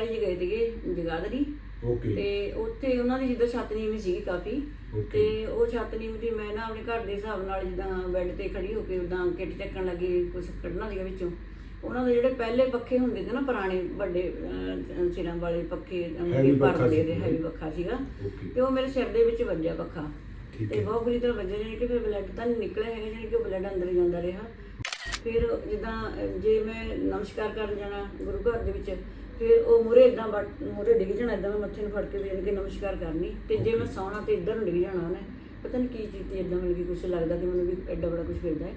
ਰਿਸ਼ਤੇਦਾਰੀ 'ਚ ਗਏ ਸੀਗੇ ਜਗਾਦਰੀ ਓਕੇ। ਤੇ ਉੱਥੇ ਉਹਨਾਂ ਦੀ ਜਿੱਦਾਂ ਛੱਤ ਨੀਵੀਂ ਸੀਗੀ ਕਾਫੀ। ਓਕੇ। ਤੇ ਉਹ ਛੱਤ ਨੀਵੀਂ ਦੀ ਮੈਂ ਨਾ ਆਪਣੇ ਘਰ ਦੇ ਹਿਸਾਬ ਨਾਲ ਜਿੱਦਾਂ ਬੈੱਡ ਤੇ ਖੜੀ ਹੋ ਕੇ ਉਦਾਂ ਕਿੱਟ ਚੱਕਣ ਲੱਗੀ ਕੁਝ ਕੱਢਣਾ ਸੀਗਾ ਵਿੱਚੋਂ। ਉਹਨਾਂ ਦੇ ਜਿਹੜੇ ਪਹਿਲੇ ਪੱਖੇ ਹੁੰਦੇ ਸੀ ਨਾ ਪੁਰਾਣੇ ਵੱਡੇ ਅਹ, ਸਿਰਾਂ ਵਾਲੇ ਪੱਖੇ Heavy ਪੱਖਾ ਭਰਦੇ ਸੀ। ਦੇ ਹੈਵੀ ਪੱਖਾ ਸੀਗਾ। ਓਕੇ। ਤੇ ਉਹ ਮੇਰੇ ਸਿਰ ਦੇ ਵਿੱਚ ਵੱਜਿਆ ਪੱਖਾ। ਠੀਕ ਤੇ ਹੈ। ਬਹੁਤ ਬੁਰੀ ਤਰ੍ਹਾਂ ਵੱਜਿਆ ਜਾਣੀ ਕਿ ਫਿਰ ਬਲੱਡ ਤਾਂ ਨਹੀਂ ਨਿਕਲਿਆ ਹੈਗਾ ਜਾਣੀ ਕਿ ਬਲੱਡ ਅੰਦਰ ਜਾਂਦਾ ਰਿਹਾ। ਫਿਰ ਜਿੱਦਾਂ ਜੇ ਮੈਂ ਨਮਸਕਾਰ ਕਰਨ ਜਾਣਾ ਗੁਰੂ ਘਰ ਦੇ ਵਿੱਚ ਫਿਰ ਉਹ ਮੂਰੇ ਇਦਾਂ ਮੂਰੇ ਡਿੱਗ ਜਾਣਾ ਇਦਾਂ ਮੈਂ ਮੱਥੇ ਨੂੰ ਫੜ ਕੇ ਵੀ ਜਾਣੀ ਕਿ ਨਮਸਕਾਰ ਕਰਨੀ। ਤੇ ਜੇ ਮੈਂ ਸੌਣਾ ਤੇ ਇੱਧਰ ਨੂੰ ਡਿੱਗ ਜਾਣਾ ਉਹਨੇ ਪਤਾ ਨਹੀਂ ਕੀ ਚੀਜ਼ ਤੇ ਇਦਾਂ ਮੈਨੂੰ ਕਿ ਕੁਝ ਲੱਗਦਾ ਕਿ ਮੈਨੂੰ ਵੀ ਐਡਾ ਬੜਾ ਕੁਝ ਫਿਰਦਾ ਹੈ।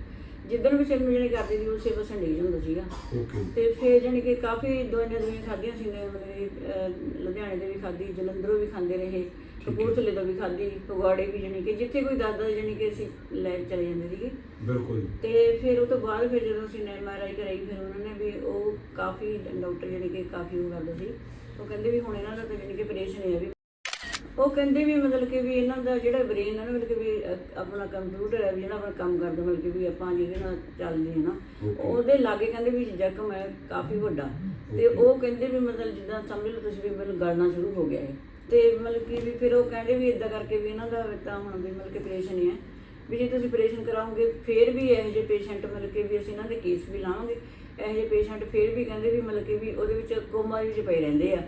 ਜਿੱਦਣ ਵੀ ਸਿਰ ਜਾਣੀ ਕਰਦੀ ਸੀ ਉਸੇ ਪਾਸੇ ਡਿੱਗ ਜਾਂਦਾ ਸੀਗਾ। ਓਕੇ ਤੇ ਫਿਰ ਜਾਣੀ ਕਿ ਕਾਫੀ ਦਵਾਈਆਂ ਦਵਾਈਆਂ ਖਾਧੀਆਂ ਸੀ ਨੇ ਮਤਲਬ ਲੁਧਿਆਣੇ ਦੇ ਵੀ ਖਾਧੀ ਜਲੰਧਰੋਂ ਵੀ ਖਾਂਦੇ ਰਹੇ। ਕਪੂਰਥਲੇ ਤੋਂ ਵੀ ਖਾਧੀ ਫਗਵਾੜੇ ਵੀ ਜਾਣੀ ਕਿ ਜਿੱਥੇ ਕੋਈ ਦਾਦਾ ਜਾਣੀ ਕਿ ਅਸੀਂ ਲੈ ਚਲੇ ਜਾਂਦੇ ਸੀਗੇ। ਬਿਲਕੁਲ ਤੇ ਫਿਰ ਉਹ ਤੋਂ ਬਾਅਦ ਫਿਰ ਜਦੋਂ ਅਸੀਂ ਐਮਆਰਆਈ ਕਰਾਈ ਫਿਰ ਉਹਨਾਂ ਨੇ ਵੀ ਉਹ ਕਾਫੀ ਡਾਕਟਰ ਜਾਣੀ ਕਿ ਕਾਫੀ ਉਹ ਕਰਦਾ ਸੀ। ਉਹ ਕਹਿੰਦੇ ਵੀ ਹੁਣ ਇਹਨਾਂ ਦਾ ਤਾਂ ਜਾਣੀ ਕਿ ਆਪਰੇਸ਼ਨ ਹੈ ਵੀ ਉਹ ਕਹਿੰਦੇ ਵੀ ਮਤਲਬ ਕਿ ਵੀ ਇਹਨਾਂ ਦਾ ਜਿਹੜਾ ਬ੍ਰੇਨ ਹੈ ਨਾ ਮਤਲਬ ਕਿ ਵੀ ਅ- ਆਪਣਾ ਕੰਪਿਊਟਰ ਹੈ ਵੀ ਜਿਹੜਾ ਆਪਣਾ ਕੰਮ ਕਰਦਾ ਮਤਲਬ ਕਿ ਵੀ ਆਪਾਂ ਜਿਹਦੇ ਨਾਲ ਚੱਲਦੇ ਹਾਂ ਨਾ Okay. ਉਹਦੇ ਲਾਗੇ ਕਹਿੰਦੇ ਵੀ ਜ਼ਖਮ ਹੈ ਕਾਫੀ ਵੱਡਾ। ਤੇ Okay. ਉਹ ਕਹਿੰਦੇ ਵੀ ਮਤਲਬ ਜਿੱਦਾਂ ਸਮਝ ਲਓ ਤੁਸੀਂ ਵੀ ਮਤਲਬ ਗਲਣਾ ਸ਼ੁਰੂ ਹੋ ਗਿਆ ਹੈ ਤੇ ਮਤਲਬ ਕਿ ਵੀ ਫਿਰ ਉਹ ਕਹਿੰਦੇ ਵੀ ਇਦਾਂ ਕਰਕੇ ਵੀ ਇਹਨਾਂ ਦਾ ਤਾਂ ਹੁਣ ਵੀ ਮਤਲਬ ਕਿ ਆਪਰੇਸ਼ਨ ਹੀ ਹੈ। ਵੀ ਜੇ ਤੁਸੀਂ ਆਪਰੇਸ਼ਨ ਕਰਾਓਗੇ ਫਿਰ ਵੀ ਇਹੋ ਜਿਹੇ ਪੇਸ਼ੈਂਟ ਮਤਲਬ ਕਿ ਵੀ ਅਸੀਂ ਇਹਨਾਂ ਦੇ ਕੇਸ ਵੀ ਲਾਵਾਂਗੇ। ਇਹੋ ਜਿਹੇ ਪੇਸ਼ੈਂਟ ਫਿਰ ਵੀ ਕਹਿੰਦੇ ਵੀ ਮਤਲਬ ਕਿ ਵੀ ਉਹਦੇ ਵਿੱਚ ਕੋਮਾ ਵਿੱਚ ਪਏ ਰਹਿੰਦੇ ਆ।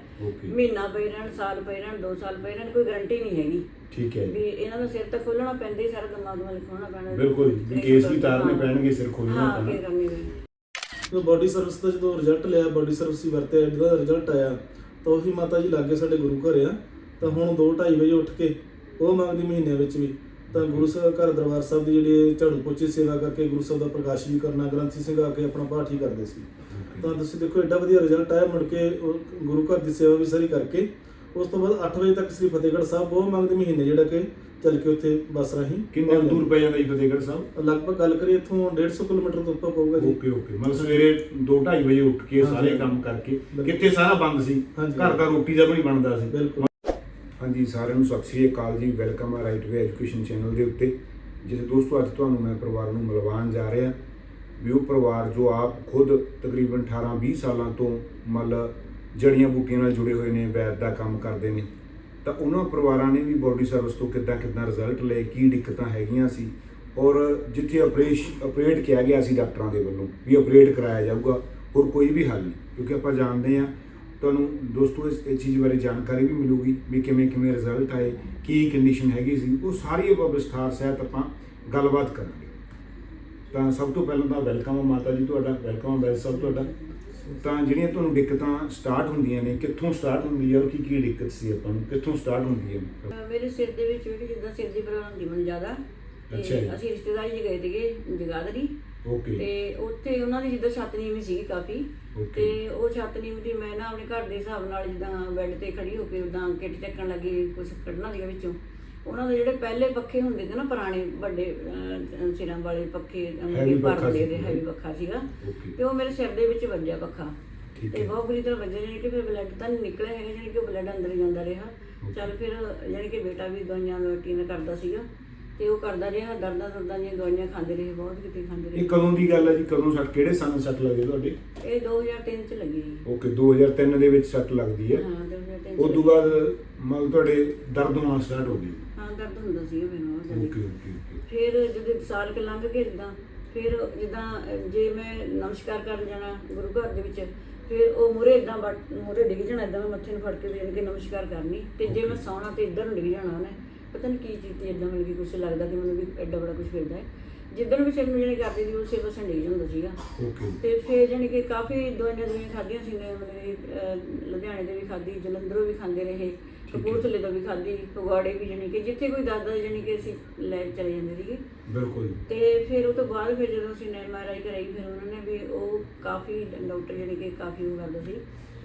ਮਹੀਨਾ ਪਏ ਰਹਿਣ ਸਾਲ ਪਏ ਰਹਿਣ 2 ਸਾਲ ਪਏ ਰਹਿਣ ਕੋਈ ਗਾਰੰਟੀ ਨਹੀਂ ਹੈਗੀ। ਠੀਕ ਹੈ। ਵੀ ਇਹਨਾਂ ਦਾ ਸਿਰ ਤਾਂ ਖੋਲਣਾ ਪੈਂਦਾ ਹੀ ਸਾਰਾ ਦਿਮਾਗ ਵਾਲੇ ਖੋਲਣਾ ਪੈਣਾ। ਬਿਲਕੁਲ ਵੀ ਕੇਸ ਵੀ ਤਾਰਨੇ ਪੈਣਗੇ ਸਿਰ ਖੋਲਣਾ ਹਾਂ ਕੀ ਪੈਣਾ ਕਰਨੀ ਵੀ ਜਦੋਂ ਬਾਡੀ ਸਰਵਿਸ ਦਾ ਜਦੋਂ ਰਿਜ਼ਲਟ ਲਿਆ ਬਾਡੀ ਸਰਵਿਸ ਹੀ ਵਰਤਿਆ ਜਿਹਦਾ ਰਿਜ਼ਲਟ ਆਇਆ ਤਾਂ ਉਹੀ ਮਾਤਾ ਜੀ ਲਾਗੇ ਸਾਡੇ ਗੁਰੂ ਘਰ ਆ ਤਾਂ ਹੁਣ 2:30 ਵਜੇ ਉੱਠ ਕੇ ਉਹ ਮੰਗਦੀ ਮਹੀਨੇ ਵਿੱਚ ਵੀ ਤਾਂ ਗੁਰੂ ਸਾਹਿਬ ਘਰ ਦਰਬਾਰ ਸਾਹਿਬ ਦੀ ਜਿਹੜੀ ਝਾੜੂ ਪੋਚੀ ਸੇਵਾ ਕਰਕੇ ਗੁਰੂ ਸਾਹਿਬ ਦਾ ਪ੍ਰਕਾਸ਼ ਵੀ ਕਰਨਾ ਗ੍ਰੰਥੀ ਸਿੰਘ ਆ ਕੇ ਆਪਣਾ ਪਾਠ ਹੀ ਕਰਦੇ ਸੀ। ਤਾਂ ਤੁਸੀਂ ਦੇਖੋ ਐਡਾ ਵਧੀਆ ਰਿਜ਼ਲਟ ਆਇਆ ਮੁੜ ਕੇ ਉਹ ਗੁਰੂ ਘਰ ਦੀ ਸੇਵਾ ਵੀ ਸਾਰੀ ਕਰਕੇ ਉਸ ਤੋਂ ਬਾਅਦ 8 ਵਜੇ ਤੱਕ ਸ੍ਰੀ ਫਤਿਹਗੜ੍ਹ ਸਾਹਿਬ ਉਹ ਮੰਗਦੇ ਮਹੀਨੇ ਜਿਹੜਾ ਕਿ ਚੱਲ ਕੇ ਉੱਥੇ ਬੱਸ ਰਾਹੀਂ ਕਿੰਨੇ ਕੁ ਦੂਰ ਪੈ ਜਾਂਦਾ ਜੀ ਫਤਿਹਗੜ੍ਹ ਸਾਹਿਬ? ਲਗਭਗ ਗੱਲ ਕਰੀਏ ਇੱਥੋਂ 150 ਕਿਲੋਮੀਟਰ ਤੋਂ ਉੱਪਰ ਪਊਗਾ ਜੀ। Okay okay. ਮਤਲਬ ਸਵੇਰੇ 2:30 ਵਜੇ ਉੱਠ ਕੇ। ਸਾਰੇ ਕੰਮ ਕਰਕੇ। ਕਿੱਥੇ ਸਾਰਾ ਬੰਦ ਸੀ। ਘਰ ਦਾ ਰੋਟੀ ਦਾ ਵੀ ਨਹੀਂ ਬਣਦਾ ਸੀ। ਬਿਲਕੁਲ। ਹਾਂਜੀ ਸਾਰਿਆਂ ਨੂੰ ਸਤਿ ਸ੍ਰੀ ਅਕਾਲ ਜੀ। ਵੈਲਕਮ ਆ ਰਾਈਟ ਵੇ ਐਜੂਕੇਸ਼ਨ ਚੈਨਲ ਦੇ ਉੱਤੇ। ਜਿਸ ਦੋਸਤੋ ਅੱਜ ਤੁਹਾਨੂੰ ਮੈਂ ਪਰਿਵਾਰ ਨੂੰ ਮਿਲਵਾਉਣ ਜਾ ਰਿਹਾ। ਵੀ ਉਹ ਪਰਿਵਾਰ ਜੋ ਆਪ ਖੁਦ ਤਕਰੀਬਨ 18 20 ਸਾਲਾਂ ਤੋਂ ਮਤਲਬ ਜੜੀਆਂ ਬੂਟੀਆਂ ਨਾਲ ਜੁੜੇ ਹੋਏ ਨੇ, ਵੈਦ ਦਾ ਕੰਮ ਕਰਦੇ ਨੇ। ਤਾਂ ਉਹਨਾਂ ਪਰਿਵਾਰਾਂ ਨੇ ਵੀ ਬੋਡੀ ਸਰਵਿਸ ਤੋਂ ਕਿੱਦਾਂ ਕਿੱਦਾਂ ਰਿਜ਼ਲਟ ਲਏ, ਕੀ ਦਿੱਕਤਾਂ ਹੈਗੀਆਂ ਸੀ। ਔਰ ਜਿੱਥੇ ਆਪਰੇਸ਼ਨ ਆਪਰੇਟ ਕਿਹਾ ਗਿਆ ਸੀ ਡਾਕਟਰਾਂ ਦੇ ਵੱਲੋਂ ਵੀ ਆਪਰੇਟ ਕਰਾਇਆ ਜਾਊਗਾ, ਹੋਰ ਕੋਈ ਵੀ ਹੱਲ ਨਹੀਂ। ਕਿਉਂਕਿ ਆਪਾਂ ਜਾਣਦੇ ਹਾਂ, ਤੁਹਾਨੂੰ ਦੋਸਤੋ, ਇਸ ਚੀਜ਼ ਬਾਰੇ ਜਾਣਕਾਰੀ ਵੀ ਮਿਲੂਗੀ ਵੀ ਕਿਵੇਂ ਕਿਵੇਂ ਰਿਜ਼ਲਟ ਆਏ, ਕੀ ਕੰਡੀਸ਼ਨ ਹੈਗੀ ਸੀ। ਉਹ ਸਾਰੀ ਆਪਾਂ ਵਿਸਥਾਰ ਸਹਿਤ ਆਪਾਂ ਗੱਲਬਾਤ ਕਰਾਂਗੇ। ਤਾਂ ਸਭ ਤੋਂ ਪਹਿਲਾਂ ਤਾਂ ਵੈਲਕਮ ਆ ਮਾਤਾ ਜੀ ਤੁਹਾਡਾ ਵੈਲਕਮ ਆ ਹੈ ਸਾਹਿਬ ਤੁਹਾਡਾ। ਤਾਂ ਜਿਹੜੀਆਂ ਤੁਹਾਨੂੰ ਦਿੱਕਤਾਂ ਸਟਾਰਟ ਹੁੰਦੀਆਂ ਨੇ ਕਿੱਥੋਂ ਸਟਾਰਟ ਹੁੰਦੀ ਹੈ ਔਰ ਕੀ ਕੀ ਦਿੱਕਤ ਸੀ ਆਪਾਂ ਨੂੰ? ਕਿੱਥੋਂ ਸਟਾਰਟ ਹੁੰਦੀ ਹੈ ਮੇਰੇ ਸਿਰ ਦੇ ਵਿੱਚ ਵੀ ਜਿੱਦਾਂ ਸਿਰ ਦੀ ਪ੍ਰੋਬਲਮ ਹੁੰਦੀ ਮੈਨੂੰ ਜ਼ਿਆਦਾ। ਤੇ ਅੱਛਾ ਜੀ। ਅਸੀਂ ਰਿਸ਼ਤੇਦਾਰੀ 'ਚ ਗਏ ਸੀਗੇ ਜਗਾਦਰੀ। ਓਕੇ। ਤੇ ਉੱਥੇ ਉਹਨਾਂ ਦੀ ਜਿੱਦਾਂ ਛੱਤ ਨੀਵੀਂ ਸੀਗੀ ਕਾਫੀ। ਓਕੇ। ਤੇ ਉਹ ਛੱਤ ਨੀਵੀਂ ਦੀ ਮੈਂ ਨਾ ਆਪਣੇ ਘਰ ਦੇ ਹਿਸਾਬ ਨਾਲ ਜਿੱਦਾਂ ਬੈੱਡ ਤੇ ਖੜੀ ਹੋ ਕੇ ਉਦਾਂ ਕਿੱਟ ਚੱਕਣ ਲੱਗੀ ਕੁਝ ਕੱਢਣਾ ਸੀਗਾ ਵਿੱਚੋਂ। ਉਹਨਾਂ ਦੇ ਜਿਹੜੇ ਪਹਿਲੇ ਪੱਖੇ ਹੁੰਦੇ ਸੀ ਨਾ ਪੁਰਾਣੇ ਵੱਡੇ ਅਹ, ਸਿਰਾਂ ਵਾਲੇ ਪੱਖੇ ਭਰਦੇ ਸੀ। ਦੇ ਹੈਵੀ ਪੱਖਾ ਸੀਗਾ। ਤੇ ਉਹ ਮੇਰੇ ਸਿਰ ਦੇ ਵਿੱਚ ਵੱਜਿਆ ਪੱਖਾ। ਠੀਕ ਤੇ ਹੈ। ਬਹੁਤ ਬੁਰੀ ਤਰ੍ਹਾਂ ਵੱਜਿਆ ਜਾਣੀ ਕਿ ਫਿਰ ਬਲੱਡ ਤਾਂ ਨਹੀਂ ਨਿਕਲਿਆ ਹੈਗਾ ਜਾਣੀ ਕਿ ਬਲੱਡ ਅੰਦਰ ਜਾਂਦਾ ਰਿਹਾ। ਚੱਲ ਫਿਰ ਜਾਣੀ ਕਿ ਬੇਟਾ ਵੀ ਦਵਾਈਆਂ ਰੋਟੀਆਂ ਕਰਦਾ ਸੀਗਾ। ਤੇ ਉਹ ਕਰਦਾ ਰਿਹਾ ਦਰਦਾਂ ਦੁਰਦਾਂ ਦੀਆਂ ਦਵਾਈਆਂ ਖਾਂਦੇ ਰਹੇ ਬਹੁਤ ਕਿਤੇ ਖਾਂਦੇ ਇਹ ਰਹੇ ਕਦੋਂ ਦੀ ਗੱਲ ਹੈ ਜੀ? ਕਦੋਂ ਸੱਟ ਕਿਹੜੇ ਸਾਲ ਸੱਟ ਲੱਗੇ ਤੁਹਾਡੇ? ਇਹ 2003 ਚ ਲੱਗੀ ਜੀ। ਓਕੇ 2003 ਦੇ ਵਿੱਚ ਸੱਟ ਲੱਗਦੀ ਹੈ। ਹਾਂ 2003 ਚ ਉਸ ਤੋਂ ਬਾਅਦ ਮਤਲਬ ਤੁਹਾਡੇ ਦਰਦ ਹੋਣਾ ਸਟਾਰਟ ਹੋ ਗਈ ਹਾਂ ਦਰਦ ਹੁੰਦਾ ਸੀਗਾ ਮੈਨੂੰ ਬਹੁਤ ਜ਼ਿਆਦਾ। ਓਕੇ ਓਕੇ ਓਕੇ ਫਿਰ ਜਦੋਂ ਸਾਲ ਕੁ ਲੰਘ ਕੇ ਜਿੱਦਾਂ ਫਿਰ ਜਿੱਦਾਂ ਜੇ ਮੈਂ ਨਮਸਕਾਰ ਕਰਨ ਜਾਣਾ ਗੁਰੂ ਘਰ ਦੇ ਵਿੱਚ ਫਿਰ ਉਹ ਮੂਰੇ ਇਦਾਂ ਮੂਰੇ ਡਿੱਗ ਜਾਣਾ ਇਦਾਂ ਮੈਂ ਮੱਥੇ ਨੂੰ ਫੜ ਕੇ ਜਾਣੀ ਕਿ ਨਮਸਕਾਰ ਕਰਨੀ ਤੇ ਜੇ ਮੈਂ ਸੌਣਾ ਤੇ ਇੱਧਰ ਨੂੰ ਡਿੱਗ ਜਾਣਾ ਉਹਨੇ ਪਤਾ ਨਹੀਂ ਕੀ ਚੀਜ਼ ਤੇ ਇਦਾਂ ਮੈਨੂੰ ਕਿ ਕੁਝ ਲੱਗਦਾ ਕਿ ਮੈਨੂੰ ਵੀ ਐਡਾ ਬੜਾ ਕੁਝ ਫਿਰਦਾ ਹੈ। ਜਿੱਦਣ ਵੀ ਸਿਰ ਜਾਣੀ ਕਰਦੀ ਸੀ ਉਸੇ ਪਾਸੇ ਡਿੱਗ ਜਾਂਦਾ ਸੀਗਾ। ਓਕੇ ਤੇ ਫਿਰ ਜਾਣੀ ਕਿ ਕਾਫੀ ਦਵਾਈਆਂ ਦਵਾਈਆਂ ਖਾਧੀਆਂ ਸੀ ਨੇ ਮਤਲਬ ਲੁਧਿਆਣੇ ਦੇ ਵੀ ਖਾਧੀ ਜਲੰਧਰੋਂ ਵੀ ਖਾਂਦੇ ਰਹੇ। ਕਪੂਰਥਲੇ ਤੋਂ ਵੀ ਖਾਧੀ ਫਗਵਾੜੇ ਵੀ ਜਾਣੀ ਕਿ ਜਿੱਥੇ ਕੋਈ ਦਾਦਾ ਜਾਣੀ ਕਿ ਅਸੀਂ ਲੈ ਚਲੇ ਜਾਂਦੇ ਸੀਗੇ। ਬਿਲਕੁਲ ਤੇ ਫਿਰ ਉਹ ਤੋਂ ਬਾਅਦ ਫਿਰ ਜਦੋਂ ਅਸੀਂ ਐਮਆਰਆਈ ਕਰਾਈ ਫਿਰ ਉਹਨਾਂ ਨੇ ਵੀ ਉਹ ਕਾਫੀ ਡਾਕਟਰ ਜਾਣੀ ਕਿ ਕਾਫੀ ਉਹ ਕਰਦਾ ਸੀ।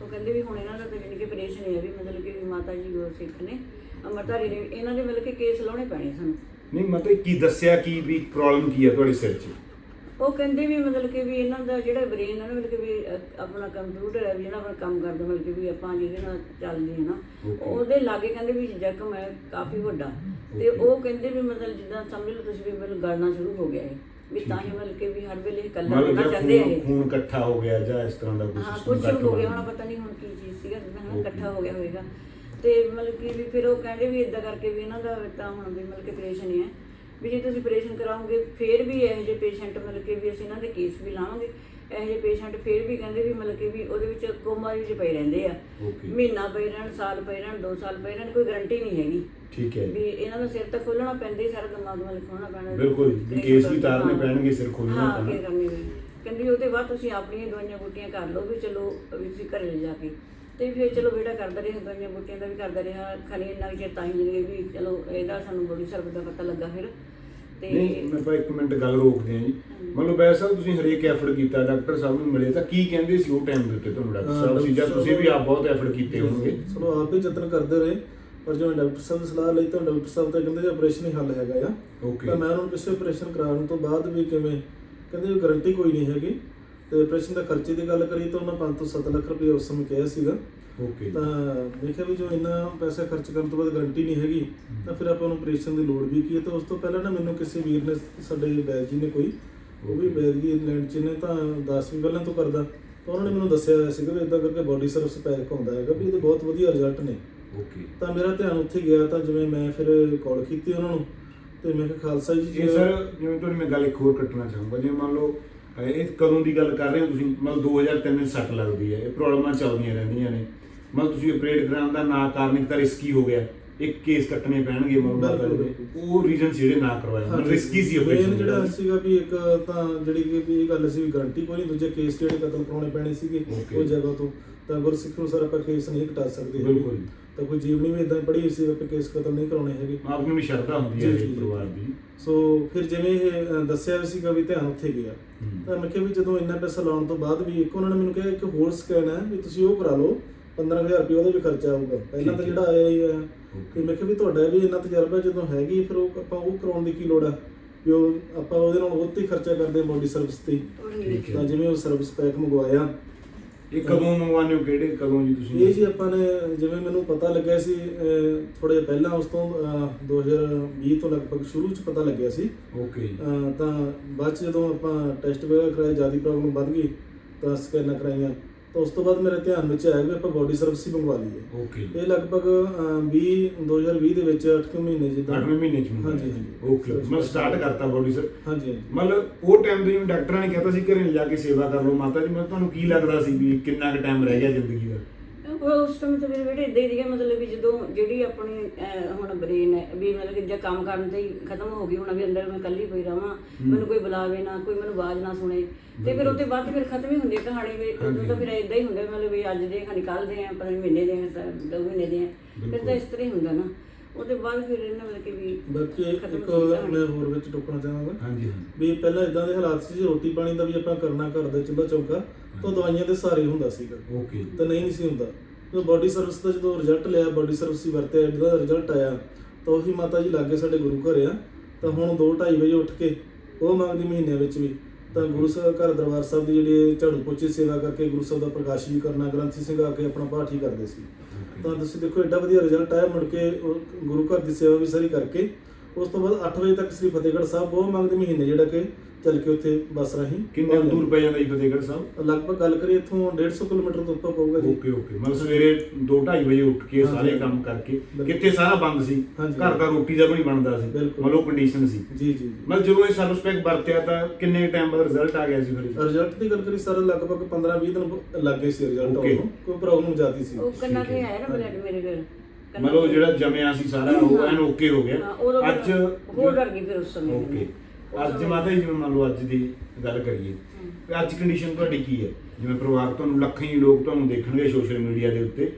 ਉਹ ਕਹਿੰਦੇ ਵੀ ਹੁਣ ਇਹਨਾਂ ਦਾ ਤਾਂ ਜਾਣੀ ਕਿ ਆਪਰੇਸ਼ਨ ਹੈ ਵੀ ਮਤਲਬ ਕਿ ਵੀ ਮਾਤਾ ਜੀ ਗੁਰਸਿੱਖ ਨੇ ਅਮਰਧਾਰੀ ਨੇ ਇਹਨਾਂ ਦੇ ਮਤਲਬ ਕਿ ਕੇਸ ਲਾਉਣੇ ਪੈਣੇ ਸਾਨੂੰ। ਨਹੀਂ ਮਤਲਬ ਕੀ ਦੱਸਿਆ ਕੀ ਵੀ ਪ੍ਰੋਬਲਮ ਕੀ ਹੈ ਤੁਹਾਡੇ ਸਿਰ 'ਚ? ਉਹ ਕਹਿੰਦੇ ਵੀ ਮਤਲਬ ਕਿ ਵੀ ਇਹਨਾਂ ਦਾ ਜਿਹੜਾ ਬ੍ਰੇਨ ਹੈ ਨਾ ਮਤਲਬ ਕਿ ਵੀ ਅ- ਆਪਣਾ ਕੰਪਿਊਟਰ ਹੈ ਵੀ ਜਿਹੜਾ ਆਪਣਾ ਕੰਮ ਕਰਦਾ ਮਤਲਬ ਕਿ ਵੀ ਆਪਾਂ ਜਿਹਦੇ ਨਾਲ ਚੱਲਦੇ ਹਾਂ ਨਾ Okay. ਉਹਦੇ ਲਾਗੇ ਕਹਿੰਦੇ ਵੀ ਜ਼ਖਮ ਹੈ ਕਾਫੀ ਵੱਡਾ ਤੇ Okay. ਉਹ ਕਹਿੰਦੇ ਵੀ ਮਤਲਬ ਜਿੱਦਾਂ ਸਮਝ ਲਓ ਤੁਸੀਂ ਵੀ ਮੈਨੂੰ ਗਲਣਾ ਸ਼ੁਰੂ ਹੋ ਗਿਆ ਹੈ ਵੀ ਤਾਂ ਹੀ ਮਤਲਬ ਕਿ ਵੀ ਹਰ ਵੇਲੇ ਇਕੱਲਾ ਮਤਲਬ ਰਹਿਣਾ ਜੇ ਚਾਹੁੰਦੇ ਖੂਨ ਇਹ ਖੂਨ ਇਕੱਠਾ ਹੋ ਗਿਆ ਜਾਂ ਇਸ ਤਰ੍ਹਾਂ ਦਾ ਕੋਈ ਹਾਂ ਕੁਝ ਹੋ ਗਿਆ ਹੋਣਾ ਪਤਾ ਨਹੀਂ ਹੁਣ ਕੀ ਚੀਜ਼ ਸੀਗਾ ਜਿੱਦਾਂ ਹਨਾ Okay. ਇਕੱਠਾ ਹੋ ਗਿਆ ਹੋਵੇਗਾ ਤੇ ਮਤਲਬ ਕਿ ਵੀ ਫਿਰ ਉਹ ਕਹਿੰਦੇ ਵੀ ਇਦਾਂ ਕਰਕੇ ਵੀ ਇਹਨਾਂ ਦਾ ਤਾਂ ਹੁਣ ਵੀ ਮਤਲਬ ਕਿ ਆਪਰੇਸ਼ਨ ਹੀ ਹੈ ਵੀ ਜੇ ਤੁਸੀਂ ਆਪਰੇਸ਼ਨ ਕਰਾਓਗੇ ਫਿਰ ਵੀ ਇਹੋ ਜਿਹੇ ਪੇਸ਼ੈਂਟ ਮਤਲਬ ਕਿ ਵੀ ਅਸੀਂ ਇਹਨਾਂ ਦੇ ਕੇਸ ਵੀ ਲਾਵਾਂਗੇ। ਇਹੋ ਜਿਹੇ ਪੇਸ਼ੈਂਟ ਫਿਰ ਵੀ ਕਹਿੰਦੇ ਵੀ ਮਤਲਬ ਕਿ ਵੀ ਉਹਦੇ ਵਿੱਚ ਕੋਮਾ ਵਿੱਚ ਪਏ ਰਹਿੰਦੇ ਆ। ਮਹੀਨਾ ਪਏ ਰਹਿਣ ਸਾਲ ਪਏ ਰਹਿਣ 2 ਸਾਲ ਪਏ ਰਹਿਣ ਕੋਈ ਗਾਰੰਟੀ ਨਹੀਂ ਹੈਗੀ। ਠੀਕ ਹੈ। ਵੀ ਇਹਨਾਂ ਦਾ ਸਿਰ ਤਾਂ ਖੋਲਣਾ ਪੈਂਦਾ ਹੀ ਸਾਰਾ ਦਿਮਾਗ ਵੱਲ ਖੋਲਣਾ ਪੈਣਾ। ਬਿਲਕੁਲ ਵੀ ਕੇਸ ਵੀ ਤਾਰਨੇ ਪੈਣਗੇ, ਸਿਰ ਖੋਲ੍ਹਣਾ ਹਾਂ ਪੈਣਾ। ਕੀ ਕਰਨੀ ਵੀ ਕਹਿੰਦੀ ਉਹਦੇ ਬਾਅਦ ਤੁਸੀਂ ਆਪਣੀਆਂ ਦਵਾਈਆਂ ਬੂਟੀਆਂ ਕਰ ਲਓ ਵੀ ਚਲੋ ਵੀ ਤੁਸੀਂ ਘਰੇ ਲੈ ਜਾ ਕੇ। ਤੇ ਫਿਰ ਚਲੋ ਬੇਟਾ ਕਰਦਾ ਰਿਹਾ ਦਵਾਈਆਂ ਬੂਟੀਆਂ ਦਾ ਵੀ ਕਰਦਾ ਰਿਹਾ ਖਾਲੀ ਇੰਨਾ ਕੁ ਚਿਰ ਤਾਂ ਹੀ ਜਿੰਦਗੀ ਵੀ ਚਲੋ ਇਹਦਾ ਸਾਨੂੰ ਬੜੀ ਸਰਬ ਦਾ ਪਤਾ ਲੱਗਾ ਫਿਰ। ਤੇ ਨਹੀਂ ਮੈਂ ਆਪਾਂ ਇੱਕ ਮਿੰਟ ਗੱਲ ਰੋਕਦੇ ਹਾਂ ਜੀ। ਮਤਲਬ ਵੈਸੇ ਸਾਹਿਬ ਤੁਸੀਂ ਹਰੇਕ ਐਫਰਟ ਕੀਤਾ ਡਾਕਟਰ ਸਾਹਿਬ ਨੂੰ ਮਿਲੇ ਤਾਂ ਕੀ ਕਹਿੰਦੇ ਸੀ ਉਹ ਟਾਈਮ ਦੇ ਉੱਤੇ ਤੁਹਾਨੂੰ ਡਾਕਟਰ ਹਾਂ, ਸਾਹਿਬ? ਸੀ ਜਾਂ ਤੁਸੀਂ ਵੀ ਆਪ ਬਹੁਤ ਐਫਰਟ ਕੀਤੇ ਹੋਣਗੇ? ਚਲੋ ਆਪ ਵੀ ਯਤਨ ਕਰਦੇ ਰਹੇ ਪਰ ਜਦੋਂ ਡਾਕਟਰ ਸਾਹਿਬ ਦੀ ਸਲਾਹ ਲਈ ਤਾਂ ਡਾਕਟਰ ਸਾਹਿਬ ਤਾਂ ਕਹਿੰਦੇ ਜੀ ਆਪਰੇਸ਼ਨ ਹੀ ਹੱਲ ਹੈਗਾ ਆ। ਤਾਂ ਮੈਂ ਉਹਨਾਂ ਨੂੰ ਪਿੱਛੇ ਆਪਰੇਸ਼ਨ ਕਰਾਉਣ ਤੋਂ ਬਾਅਦ ਵੀ ਕਿਵੇਂ ਕਹਿੰਦੇ ਵੀ ਗਾਰੰਟੀ ਕੋਈ ਨਹੀਂ ਹੈਗੀ। ਤੇ ਆਪਰੇਸ਼ਨ ਦਾ ਖਰਚੇ ਦੀ ਗੱਲ ਕਰੀ ਤਾਂ ਉਹਨਾਂ 5 ਤੋਂ 7 ਲੱਖ ਰੁਪਏ ਉਸ ਸਮੇਂ ਕਿਹਾ ਸੀਗਾ। ਓਕੇ ਤਾਂ ਦੇਖਿਆ ਵੀ ਜੋ ਇੰਨਾ ਪੈਸਾ ਖਰਚ ਕਰਨ ਤੋਂ ਬਾਅਦ ਗਾਰੰਟੀ ਨਹੀਂ ਹੈਗੀ ਤਾਂ ਫਿਰ ਆਪਾਂ ਨੂੰ ਆਪਰੇਸ਼ਨ ਦੀ ਲੋੜ ਵੀ ਕੀ ਹੈ? ਤਾਂ ਉਸ ਤੋਂ ਪਹਿਲਾਂ ਨਾ ਮੈਨੂੰ ਕਿਸੇ ਵੀਰ ਨੇ ਸਾਡੇ ਬੈਜ ਜੀ ਨੇ ਕੋਈ ਉਹ ਵੀ ਜੀ ਇੰਗਲੈਂਡ ਚ ਨੇ ਤਾਂ 10 ਵੀ ਪਹਿਲਾਂ ਤੋਂ ਕਰਦਾ। ਤਾਂ ਉਹਨਾਂ ਨੇ ਮੈਨੂੰ ਦੱਸਿਆ ਹੋਇਆ ਸੀਗਾ ਵੀ ਇਦਾਂ ਕਰਕੇ ਬਾਡੀ ਸਰਵਿਸ ਪੈਕ ਹੁੰਦਾ ਹੈਗਾ ਵੀ ਇਹਦੇ ਬਹੁਤ ਵਧੀਆ ਰਿਜ਼ਲਟ ਨੇ। ਓਕੇ ਤਾਂ ਮੇਰਾ ਧਿਆਨ ਉੱਥੇ ਗਿਆ ਤਾਂ ਜਿਵੇਂ ਮੈਂ ਫਿਰ ਕਾਲ ਕੀਤੀ ਉਹਨਾਂ ਨੂੰ ਤੇ ਮੈਂ ਕਿਹਾ ਖਾਲਸਾ ਜੀ ਇਹ ਸਰ ਜਿਵੇਂ ਤੁਹਾਡੀ ਮੈਂ ਗੱਲ ਇੱਕ ਹੋਰ ਕੱਟਣਾ ਚਾਹੂੰਗਾ ਜਿਵੇਂ ਮੰਨ ਲਓ ਇਹ ਕਦੋਂ ਦੀ ਗੱਲ ਕਰ ਰਹੇ ਹੋ ਤੁਸੀਂ? ਮਤਲਬ 2003 ਵਿੱਚ ਸੱਟ ਲੱਗਦੀ ਹੈ। ਇਹ ਪ੍ਰੋਬਲਮਾਂ ਚੱਲਦੀਆਂ ਰਹਿੰਦੀਆਂ ਨੇ। ਮਤਲਬ ਤੁਸੀਂ ਆਪਰੇਟ ਕਰਾਉਣ ਦਾ ਨਾ ਕਾਰਨ ਇੱਕ ਤਾਂ ਰਿਸਕੀ ਹੋ ਗਿਆ। ਇੱਕ ਕੇਸ ਕੱਟਣੇ ਪੈਣਗੇ ਮਤਲਬ ਮਾਤਾ ਜੀ ਦੇ। ਉਹ ਰੀਜ਼ਨ ਜਿਹੜੇ ਨਾ ਕਰਵਾਏ ਮਤਲਬ ਰਿਸਕੀ ਸੀ ਮੇਨ ਆਪਰੇਸ਼ਨ ਜਿਹੜਾ ਸੀਗਾ ਵੀ ਇੱਕ ਤਾਂ ਜਿਹੜੀ ਕਿ ਵੀ ਇਹ ਗੱਲ ਸੀ ਵੀ ਗਾਰੰਟੀ ਕੋਈ ਨਹੀਂ ਦੂਜੇ ਕੇਸ ਜਿਹੜੇ ਕਤਲ ਕਰਾਉਣੇ ਪੈਣੇ ਸੀਗੇ Okay. ਉਹ ਜਗ੍ਹਾ ਤੋਂ ਤਾਂ ਗੁਰਸਿੱਖ ਨੂੰ ਸਰ ਆਪਾਂ ਕੇਸ ਨਹੀਂ ਕਟਾ ਸਕਦੇ ਹੈਗੇ। ਬਿਲਕੁਲ। ਤਾਂ ਕੋਈ ਜੀਵਨੀ ਵੀ ਇਦਾਂ ਪੜ੍ਹੀ ਹੋਈ ਸੀ ਆਪਾਂ ਕੇਸ ਕਤਲ ਨਹੀਂ ਕਰਾਉਣੇ ਹੈਗੇ ਆਪ ਨੂੰ ਵੀ ਸ਼ਰਧਾ ਹੁੰਦੀ ਹੈ ਜੀ। ਪਰਿਵਾਰ ਦੀ ਸੋ ਫਿਰ ਜਿਵੇਂ ਇਹ ਅ, ਦੱਸਿਆ ਵੀ ਸੀਗਾ ਵੀ ਧਿਆਨ ਉੱਥੇ ਗਿਆ। ਤਾਂ ਮੈਂ ਕਿਹਾ ਵੀ ਜਦੋਂ ਇੰਨਾ ਪੈਸਾ ਲਾਉਣ ਤੋਂ ਬਾਅਦ ਵੀ ਇੱਕ ਉਹਨਾਂ ਨੇ ਮੈਨੂੰ ਕਿਹਾ ਇੱਕ ਹੋਰ ਸਕੈਨ ਹੈ ਵੀ ਤੁਸੀਂ ਉਹ ਕਰਾ ਲਓ 15000 ਰੁਪਏ ਉਹਦਾ ਵੀ ਖਰਚਾ ਆਊਗਾ। ਪਹਿਲਾਂ ਤਾਂ। ਜਿਹੜਾ ਆਇਆ ਹੀ ਆ Okay. ਤੇ ਮੈਂ ਕਿਹਾ ਵੀ ਤੁਹਾਡਾ ਵੀ ਇੰਨਾ ਤਜਰਬਾ ਜਦੋਂ ਹੈਗੀ ਫਿਰ ਉਹ ਆਪਾਂ ਉਹ ਕਰਾਉਣ ਦੀ ਕੀ ਲੋੜ ਆ? ਵੀ ਉਹ ਆਪਾਂ ਉਹਦੇ ਨਾਲ ਉਹ ਤੇ ਹੀ ਖਰਚਾ ਕਰਦੇ ਬੋਡੀ ਸਰਵਿਸ ਤੇ। ਹੀ। ਠੀਕ ਹੈ। ਤਾਂ ਜਿਵੇਂ ਉਹ ਸਰਵਿਸ ਪੈਕ ਮੰਗਵਾਇਆ। ਇਹ ਕਦੋਂ ਮੰਗਵਾਉਂਦੇ ਹੋ? ਕਿਹੜੇ ਕਦੋਂ ਜੀ ਤੁਸੀਂ? ਇਹ ਜੀ ਆਪਾਂ ਨੇ ਜਿਵੇਂ ਮੈਨੂੰ ਪਤਾ ਲੱਗਿਆ ਸੀ ਥੋੜੇ ਪਹਿਲਾਂ ਉਸ ਤੋਂ ਅਹ, 2020 ਤੋਂ ਲਗਭਗ ਸ਼ੁਰੂ ਚ ਪਤਾ ਲੱਗਿਆ ਸੀ। ਓਕੇ ਤਾਂ ਬਾਅਦ 'ਚ ਜਦੋਂ ਆਪਾਂ ਟੈਸਟ ਵਗੈਰਾ ਕਰਾਏ ਜ਼ਿਆਦਾ ਪ੍ਰੋਬਲਮ ਵੱਧ ਗਈ ਤਾਂ ਸਕੈਨਾਂ ਕਰਾਈਆਂ। ਤਾਂ ਉਸ ਤੋਂ ਬਾਅਦ ਮੇਰੇ ਧਿਆਨ ਵਿੱਚ ਆਇਆ ਵੀ ਆਪਾਂ ਬੋਡੀ ਸਰਵਿਸ ਹੀ ਮੰਗਵਾ ਲਈਏ। ਓਕੇ ਇਹ ਲਗਭਗ ਅਹ, 20 2020 ਦੇ ਵਿੱਚ 8 ਮਹੀਨੇ ਜਿੱਦਾਂ। 8ਵੇਂ ਮਹੀਨੇ ਚ। ਹਾਂਜੀ ਹਾਂਜੀ। ਓਕੇ ਮੈਂ ਸਟਾਰਟ ਕਰਤਾ। ਬੋਡੀ ਸਰ ਹਾਂਜੀ ਹਾਂਜੀ। ਮਤਲਬ ਉਹ ਟਾਈਮ ਦੇ ਜਿਵੇਂ ਡਾਕਟਰਾਂ ਨੇ ਕਹਿਤਾ ਸੀ ਘਰੇ ਜਾ ਕੇ ਸੇਵਾ ਕਰ ਲਓ। ਮਾਤਾ ਜੀ ਮੈਂ ਤੁਹਾਨੂੰ ਕੀ ਲੱਗਦਾ ਸੀ ਵੀ ਕਿੰਨਾ ਕੁ ਟਾਈਮ ਰਹਿ ਗਿਆ ਜ਼ਿੰਦਗੀ ਦਾ? ਉਹ ਉਸ ਟਾਈਮ ਤੇ ਮੇਰੇ ਬੇਟੇ ਇਦਾਂ ਹੀ ਸੀਗਾ ਮਤਲਬ ਵੀ ਜਦੋਂ ਜਿਹੜੀ ਆਪਣੀ ਅਹ, ਹੁਣ ਬ੍ਰੇਨ ਹੈ ਵੀ ਮਤਲਬ ਕਿ ਜੇ ਕੰਮ ਕਰਨ ਤੇ ਹੀ ਖਤਮ ਹੋ ਗਈ ਹੁਣ ਵੀ ਅੰਦਰ ਮੈਂ ਇਕੱਲੀ ਪਈ ਰਵਾਂ ਮੈਨੂੰ ਕੋਈ ਬੁਲਾਵੇ ਨਾ ਕੋਈ ਮੈਨੂੰ ਆਵਾਜ਼ ਨਾ ਸੁਣੇ ਤੇ ਫਿਰ ਉਹਦੇ ਬਾਅਦ ਫਿਰ ਖਤਮ ਹੀ ਹੁੰਦੀ ਹੈ ਕਹਾਣੀ ਵੀ ਉਦੋਂ ਤਾਂ ਫਿਰ ਇਦਾਂ ਹੀ ਹੁੰਦਾ ਮਤਲਬ ਵੀ ਅੱਜ ਦੇ ਖਾਂ ਨਿਕਲਦੇ ਆ ਪਤਾ ਨਹੀਂ ਮਹੀਨੇ ਦੇ ਆ ਦੋ ਮਹੀਨੇ ਦੇ ਆ ਫਿਰ ਤਾਂ ਇਸ ਤਰ੍ਹਾਂ ਹੀ ਹੁੰਦਾ ਨਾ। ਉਹਦੇ ਬਾਅਦ ਫਿਰ ਇਹਨਾਂ ਮਤਲਬ ਕਿ ਵੀ ਬਾਕੀ ਇੱਕ। ਮੈਂ ਹੋਰ ਵਿੱਚ ਟੋਕਣਾ ਚਾਹਾਂਗਾ। ਹਾਂਜੀ ਹਾਂ ਵੀ ਪਹਿਲਾਂ ਇਦਾਂ ਦੇ ਹਾਲਾਤ ਸੀ ਜੀ ਰੋਟੀ ਪਾਣੀ ਦਾ ਵੀ ਆਪਾਂ ਕਰਨਾ ਘਰ ਦੇ ਚੁੱਲ੍ਹਾ ਚੌਂਕਾ ਤਾਂ ਦਵਾਈਆਂ ਦੇ ਸਹਾਰੇ ਹੁੰਦਾ ਸੀਗਾ। ਓਕੇ ਤਾਂ ਨਹੀਂ ਨਹੀਂ ਸੀ ਹੁੰਦਾ। ਜਦੋਂ ਬਾਡੀ ਸਰਵਿਸ ਦਾ ਜਦੋਂ ਰਿਜ਼ਲਟ ਲਿਆ ਬਾਡੀ ਸਰਵਿਸ ਹੀ ਵਰਤਿਆ ਜਿਹਦਾ ਰਿਜ਼ਲਟ ਆਇਆ ਤਾਂ ਉਹੀ ਮਾਤਾ ਜੀ ਲਾਗੇ ਸਾਡੇ ਗੁਰੂ ਘਰ ਆ ਤਾਂ ਹੁਣ 2:30 ਵਜੇ ਉੱਠ ਕੇ ਉਹ ਮੰਗਦੀ ਮਹੀਨੇ ਵਿੱਚ ਵੀ ਤਾਂ ਗੁਰੂ ਸਾਹਿਬ ਘਰ ਦਰਬਾਰ ਸਾਹਿਬ ਦੀ ਜਿਹੜੀ ਝਾੜੂ ਪੋਚੀ ਸੇਵਾ ਕਰਕੇ ਗੁਰੂ ਸਾਹਿਬ ਦਾ ਪ੍ਰਕਾਸ਼ ਵੀ ਕਰਨਾ ਗ੍ਰੰਥੀ ਸਿੰਘ ਆ ਕੇ ਆਪਣਾ ਪਾਠ ਹੀ ਕਰਦੇ ਸੀ। ਤਾਂ ਤੁਸੀਂ ਦੇਖੋ ਐਡਾ ਵਧੀਆ ਰਿਜ਼ਲਟ ਆਇਆ ਮੁੜ ਕੇ ਉਹ ਗੁਰੂ ਘਰ ਦੀ ਸੇਵਾ ਵੀ ਸਾਰੀ ਕਰਕੇ ਉਸ ਤੋਂ ਬਾਅਦ 8 ਵਜੇ ਤੱਕ ਸ੍ਰੀ ਫਤਿਹਗੜ੍ਹ ਸਾਹਿਬ ਉਹ ਮੰਗਦੇ ਮਹੀਨੇ ਜਿਹੜਾ ਕਿ ਚੱਲ ਕੇ ਉੱਥੇ ਬੱਸ ਰਾਹੀਂ ਕਿੰਨੇ ਕੁ ਦੂਰ ਪੈ ਜਾਂਦਾ ਜੀ ਫਤਿਹਗੜ੍ਹ ਸਾਹਿਬ ਲਗਭਗ ਗੱਲ ਕਰੀਏ ਇੱਥੋਂ 150 ਕਿਲੋਮੀਟਰ ਤੋਂ ਉੱਪਰ ਪਊਗਾ ਜੀ ਓਕੇ ਓਕੇ ਮਤਲਬ ਸਵੇਰੇ 2:30 ਵਜੇ ਉੱਠ ਕੇ ਹਾਂਜੀ, ਸਾਰੇ। ਕੰਮ ਕਰਕੇ ਬਿਲਕੁਲ। ਕਿੱਥੇ ਸਾਰਾ ਬੰਦ ਸੀ ਹਾਂਜੀ। ਘਰ ਦਾ ਰੋਟੀ ਦਾ ਵੀ ਨਹੀਂ ਬਣਦਾ ਸੀ ਬਿਲਕੁਲ। ਮਤਲਬ ਕੰਡੀਸ਼ਨ ਸੀ ਜੀ ਜੀ ਜੀ ਮਤਲਬ ਜਦੋਂ ਇਹ ਸਰਵਿਸ ਪੈਕ ਵਰਤਿਆ ਤਾਂ ਕਿੰਨੇ ਟਾਈਮ ਬਾਅਦ ਰਿਜ਼ਲਟ ਆ ਗਿਆ ਸੀ ਫਿਰ ਜੀ? ਰਿਜ਼ਲਟ ਦੀ ਗੱਲ ਕਰੀ ਸਰ ਲਗਭਗ 15-20 ਦਿਨ ਲੱਗ ਗਏ ਸੀ ਰਿਜ਼ਲਟ Okay. ਆਉਣ ਨੂੰ ਕੋਈ ਪ੍ਰੋਬਲਮ ਜ਼ਿਆਦੀ ਸੀ ਉਹ ਕੰਨਾਂ ਤੇ ਆਇਆ ਨਾ ਬਲੱਡ ਮੇਰੇ ਘਰ ਕੰਨਾਂ ਮਤਲਬ। ਜਿਹੜਾ ਜਮਿਆ ਸੀ ਸਾਰਾ ਉਹ ਹਾਂ। ਐਨ ਓਕੇ ਹੋ ਗਿਆ ਹਾਂ, ਉਦੋਂ ਅੱਜ ਹੋਰ ਡਰ ਗਈ ਫਿਰ ਉਸ ਸਮੇਂ ਓਕੇ ਅੱਜ ਮਾਤਾ ਜੀ ਜਿਵੇਂ ਮੰਨ ਲਓ ਅੱਜ ਦੀ ਗੱਲ ਕਰੀਏ ਤੇ ਅੱਜ ਕੰਡੀਸ਼ਨ ਤੁਹਾਡੀ ਕੀ ਹੈ? ਜਿਵੇਂ ਪਰਿਵਾਰ ਤੁਹਾਨੂੰ ਲੱਖਾਂ ਹੀ ਲੋਕ ਤੁਹਾਨੂੰ ਦੇਖਣਗੇ ਸੋਸ਼ਲ ਮੀਡੀਆ ਦੇ ਉੱਤੇ।